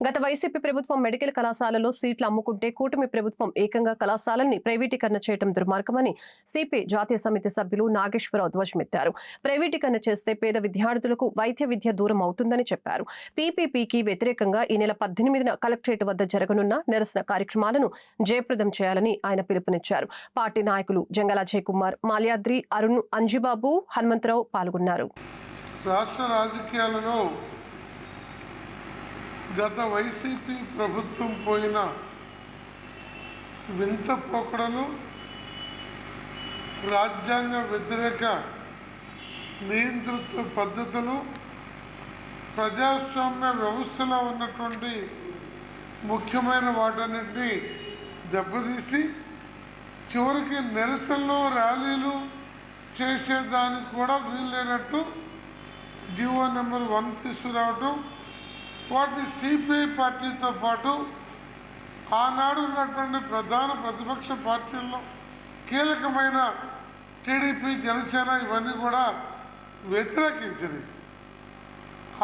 గత వైసీపీ ప్రభుత్వం మెడికల్ కళాశాలలో సీట్లు అమ్ముకుంటే కూటమి ప్రభుత్వం ఏకంగా కళాశాలల్ని ప్రైవేటీకరణ చేయడం దుర్మార్గమని సిపి జాతీయ సమితి సభ్యులు నాగేశ్వరరావు ధ్వజమెత్తారు. ప్రైవేటీకరణ చేస్తే పేద విద్యార్థులకు వైద్య విద్య దూరం అవుతుందని చెప్పారు. పీపీపీకి వ్యతిరేకంగా ఈ నెల పద్దెనిమిదిన కలెక్టరేట్ వద్ద జరగనున్న నిరసన కార్యక్రమాలను జయప్రదం చేయాలని ఆయన పిలుపునిచ్చారు. పార్టీ నాయకులు జంగల జయకుమార్ కుమార్ మాల్యాద్రి అరుణ్ అంజిబాబు హనుమంతరావు పాల్గొన్నారు. రాష్ట్ర రాజకీయాలలో గత వైసీపీ ప్రభుత్వం పోయిన వింత పోకడలు రాజ్యాంగ వ్యతిరేక నియంతృత్వ పద్ధతులు ప్రజాస్వామ్య వ్యవస్థలో ఉన్నటువంటి ముఖ్యమైన వాటన్నిటిని దెబ్బతీసి చివరికి నిరసనలు ర్యాలీలు చేసేదానికి కూడా వీల్లేనట్టు జీవో నెంబర్ వన్ తీసుకురావటం వాటిని సిపిఐ పార్టీతో పాటు ఆనాడు ఉన్నటువంటి ప్రధాన ప్రతిపక్ష పార్టీల్లో కీలకమైన టీడీపీ జనసేన ఇవన్నీ కూడా వ్యతిరేకించింది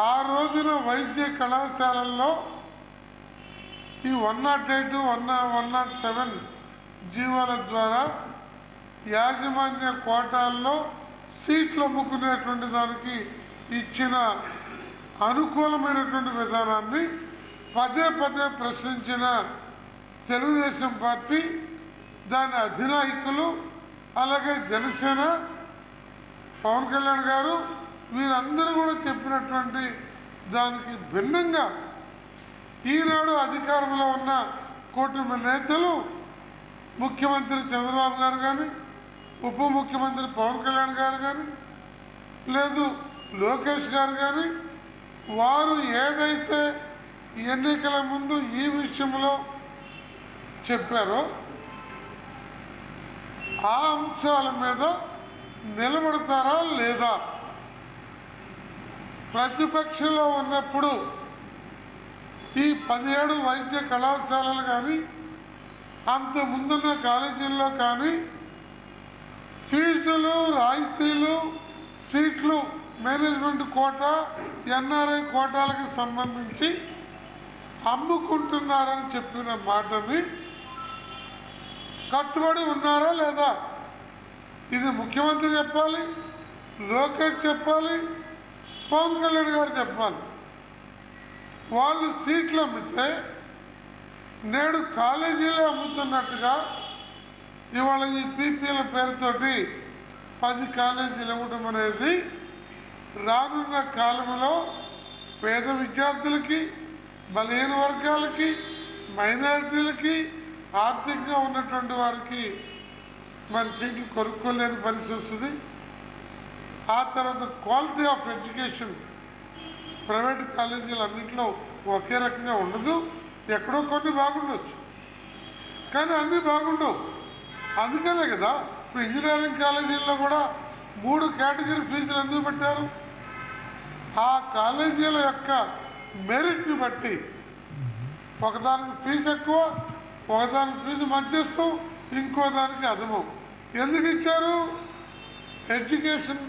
ఆ రోజున వైద్య కళాశాలల్లో ఈ one nought eight one one nought seven జీవాల ద్వారా యాజమాన్య కోటాల్లో సీట్లు అమ్ముకునేటువంటి దానికి ఇచ్చిన అనుకూలమైనటువంటి విధానాన్ని పదే పదే ప్రశ్నించిన తెలుగుదేశం పార్టీ దాని అధినాయకులు అలాగే జనసేన పవన్ కళ్యాణ్ గారు వీరందరూ కూడా చెప్పినటువంటి దానికి భిన్నంగా ఈనాడు అధికారంలో ఉన్న కూటమి నేతలు ముఖ్యమంత్రి చంద్రబాబు గారు కానీ ఉప ముఖ్యమంత్రి పవన్ కళ్యాణ్ గారు కానీ లేదు లోకేష్ గారు కానీ వారు ఏదైతే ఎన్నికల ముందు ఈ విషయంలో చెప్పారో ఆ అంశాల మీద నిలబడతారా లేదా? ప్రతిపక్షంలో ఉన్నప్పుడు ఈ పదిహేడు వైద్య కళాశాలలు కానీ అంత ముందున్న కాలేజీల్లో కానీ ఫీజులు రాయితీలు సీట్లు మేనేజ్మెంట్ కోట ఎన్ఆర్ఐ కోటాలకు సంబంధించి అమ్ముకుంటున్నారని చెప్పిన మాటని కట్టుబడి ఉన్నారా లేదా? ఇది ముఖ్యమంత్రి చెప్పాలి లోకేష్ చెప్పాలి పవన్ కళ్యాణ్ గారు చెప్పాలి. వాళ్ళు సీట్లు అమ్మితే నేడు కాలేజీలో అమ్ముతున్నట్టుగా ఇవాళ ఈ పీపీల పేరుతోటి పది కాలేజీలు ఇవ్వడం అనేది రానున్న కాలంలో పేద విద్యార్థులకి బలహీన వర్గాలకి మైనారిటీలకి ఆర్థికంగా ఉన్నటువంటి వారికి మరి సీట్లు కొనుక్కోలేని పరిస్థితి వస్తుంది. ఆ తర్వాత క్వాలిటీ ఆఫ్ ఎడ్యుకేషన్ ప్రైవేట్ కాలేజీలు అన్నింటిలో ఒకే రకంగా ఉండదు. ఎక్కడో కొన్ని బాగుండొచ్చు. కానీ అన్నీ బాగుండవు. అందుకనే కదా ఇప్పుడు ఇంజనీరింగ్ కాలేజీల్లో కూడా మూడు కేటగిరీ ఫీజులు ఎందుకు పెట్టారు? ఆ కాలేజీల యొక్క మెరిట్ని బట్టి. ఒకదానికి ఫీజు ఎక్కువ ఒకదానికి ఫీజు మధ్యస్థం ఇంకో దానికి అదము ఎందుకు ఇచ్చారు? ఎడ్యుకేషన్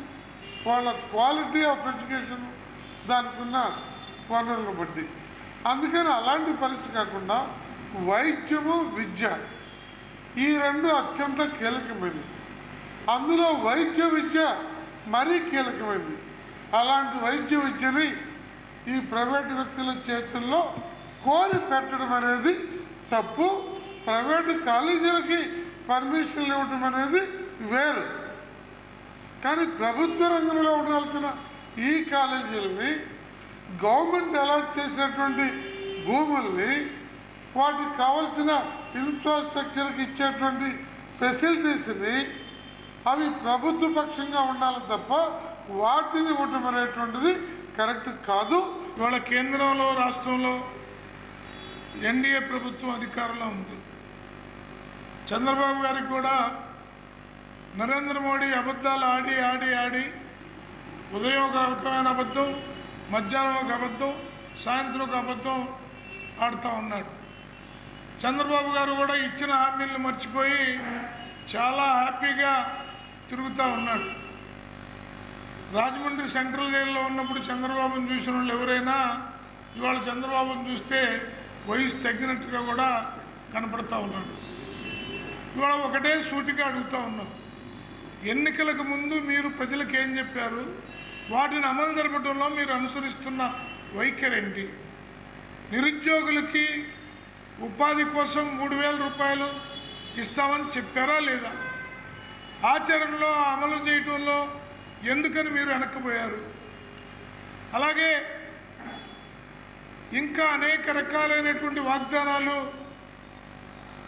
వాళ్ళ క్వాలిటీ ఆఫ్ ఎడ్యుకేషన్ దానికి ఉన్న వనరులను బట్టి. అందుకని అలాంటి పరిస్థితి కాకుండా వైద్యము విద్య ఈ రెండు అత్యంత కీలకమైనవి. అందులో వైద్య విద్య మరీ కీలకమైనది. అలాంటి వైద్య విద్యని ఈ ప్రైవేటు వ్యక్తుల చేతుల్లో కోరి పెట్టడం అనేది తప్పు. ప్రైవేటు కాలేజీలకి పర్మిషన్లు ఇవ్వటం అనేది వేరు. కానీ ప్రభుత్వ రంగంలో ఉండాల్సిన ఈ కాలేజీలని గవర్నమెంట్ అలాట్ చేసినటువంటి భూముల్ని వాటికి కావలసిన ఇన్ఫ్రాస్ట్రక్చర్కి ఇచ్చేటువంటి ఫెసిలిటీస్ని అవి ప్రభుత్వ పక్షంగా ఉండాలి తప్ప వాటిని ఇవ్వటం అనేటువంటిది కరెక్ట్ కాదు. ఇవాళ కేంద్రంలో రాష్ట్రంలో ఎన్డీఏ ప్రభుత్వం అధికారంలో ఉంది. చంద్రబాబు గారికి కూడా నరేంద్ర మోడీ అబద్ధాలు ఆడి ఆడి ఆడి ఉదయం ఒక రకమైన అబద్ధం మధ్యాహ్నం ఒక అబద్ధం సాయంత్రం ఒక అబద్ధం ఆడుతూ ఉన్నాడు. చంద్రబాబు గారు కూడా ఇచ్చిన హామీలను మర్చిపోయి చాలా హ్యాపీగా తిరుగుతూ ఉన్నాడు. రాజమండ్రి సెంట్రల్ జైల్లో ఉన్నప్పుడు చంద్రబాబును చూసిన వాళ్ళు ఎవరైనా ఇవాళ చంద్రబాబును చూస్తే వయసు తగ్గినట్టుగా కూడా కనపడతా ఉన్నాడు ఇవాళ ఒకటే సూటిగా అడుగుతా ఉన్నాం ఎన్నికలకు ముందు మీరు ప్రజలకు ఏం చెప్పారు? వాటిని అమలు జరపడంలో మీరు అనుసరిస్తున్న వైఖరి ఏంటి నిరుద్యోగులకి ఉపాధి కోసం మూడు వేల రూపాయలు ఇస్తామని చెప్పారా లేదా? ఆచరణలో అమలు చేయటంలో ఎందుకని మీరు వెనక్కిపోయారు? అలాగే ఇంకా అనేక రకాలైనటువంటి వాగ్దానాలు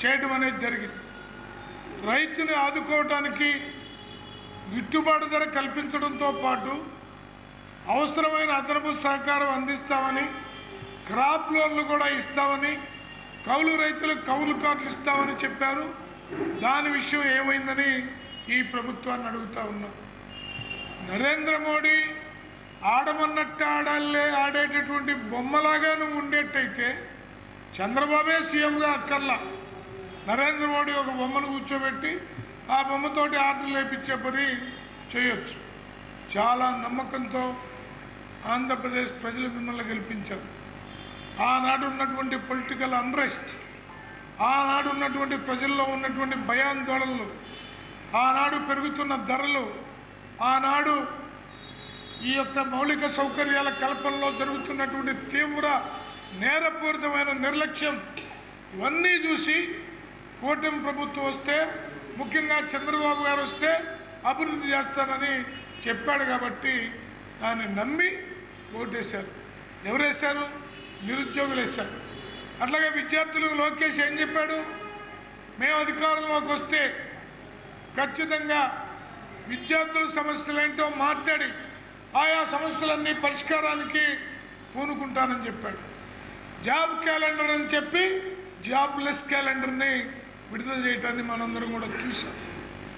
చేయటం అనేది జరిగింది. రైతుని ఆదుకోవటానికి గిట్టుబాటు ధర కల్పించడంతో పాటు అవసరమైన అదనపు సహకారం అందిస్తామని క్రాప్ లోన్లు కూడా ఇస్తామని కౌలు రైతులకు కౌలు కార్డులు ఇస్తామని చెప్పారు. దాని విషయం ఏమైందని ఈ ప్రభుత్వాన్ని అడుగుతా ఉన్నాం. నరేంద్ర మోడీ ఆడమన్నట్టు ఆడాలే ఆడేటటువంటి బొమ్మలాగా నువ్వు ఉండేట్టయితే చంద్రబాబే సీఎంగా అక్కర్లా. నరేంద్ర మోడీ ఒక బొమ్మను కూర్చోబెట్టి ఆ బొమ్మతోటి ఆర్డర్ లేపించే పని చేయొచ్చు. చాలా నమ్మకంతో ఆంధ్రప్రదేశ్ ప్రజలు మిమ్మల్ని గెలిపించారు. ఆనాడు ఉన్నటువంటి పొలిటికల్ అన్రెస్ట్ ఆనాడు ఉన్నటువంటి ప్రజల్లో ఉన్నటువంటి భయాందోళనలు ఆనాడు పెరుగుతున్న ధరలు ఆనాడు ఈ యొక్క మౌలిక సౌకర్యాల కల్పనలో జరుగుతున్నటువంటి తీవ్ర నేరపూరితమైన నిర్లక్ష్యం ఇవన్నీ చూసి కూటమి ప్రభుత్వం వస్తే ముఖ్యంగా చంద్రబాబు గారు వస్తే అభివృద్ధి చేస్తానని చెప్పాడు కాబట్టి దాన్ని నమ్మి ఓటేశారు. ఎవరు వేశారు నిరుద్యోగులు వేశారు. అట్లాగే విద్యార్థులకు లోకేష్ ఏం చెప్పాడు? మేము అధికారంలోకి వస్తే ఖచ్చితంగా విద్యార్థుల సమస్యలు ఏంటో మాట్లాడి ఆయా సమస్యలన్నీ పరిష్కారానికి పూనుకుంటానని చెప్పాడు. జాబ్ క్యాలెండర్ అని చెప్పి జాబ్లెస్ క్యాలెండర్ని విడుదల చేయటాన్ని మనందరం కూడా చూసాం